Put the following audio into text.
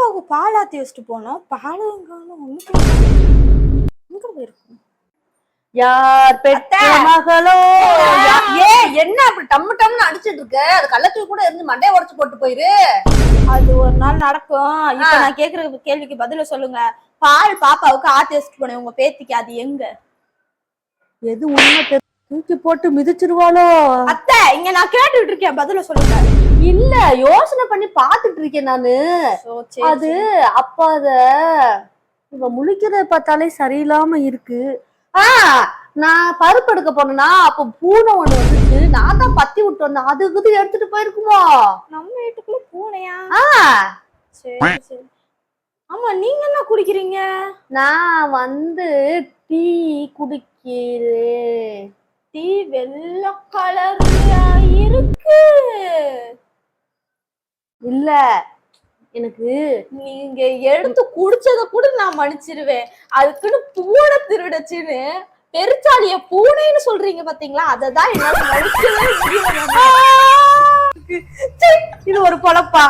பாப்பாவுக்கு பால் ஆத்தி வச்சுட்டு போனோம் பால் எங்காலும் போயிருக்கும் யார் பெற்ற. மகளோ? ஏ என்ன அப்படி டம்மு டம்னு அடிச்சிட்டு இருக்க? அது கள்ளத்தூள் கூட இருந்து மண்டைய உடைச்சு போட்டு போயிரு. அது ஒரு நாள் நடக்கும். இப்ப நான் கேக்குற கேள்விக்கு பதில சொல்லுங்க. பால் பாப்பாவுக்கு ஆத்தி வச்சுட்டு போனேன். உங்க பேத்திக்கு அது எங்க? எது உண்மை தூக்கி போட்டு மிதிச்சிருவாளோ? அத்தை இங்க நான் கேட்டுட்டு இருக்கேன். பதில சொல்லுங்க. இல்ல யோசனை பாத்துட்டு இருக்கேன் நானு அது. அப்ப அத இவ முழிக்கிறத பார்த்தாலே சரியில்லாம இருக்கு. ஆ நான் பருப்பு எடுக்க போனேன்னா அப்ப பூனை ஒண்ணு வந்துச்சு. நான் தான் பத்தி விட்டு வந்தேன். அது இது எடுத்துட்டு போயிருக்குமோ? நம்ம வீட்டுக்குள்ள பூனையா? சரி சரி. ஆமா நீங்க என்ன குடிக்கிறீங்க? நான் வந்து டீ குடிக்கிறேன். டீ வெள்ளை கலர்லயா இருக்கு. இல்ல. எனக்கு நீங்க எடுத்து குடிச்சத கூட நான் மன்னிச்சிருவேன். அதுக்குன்னு பூனை திருடச்சுன்னு பெருச்சாலிய பூனைன்னு சொல்றீங்க பாத்தீங்களா? அததான் என்னால மன்னிக்கவே முடியல. இது ஒரு பொழப்பா.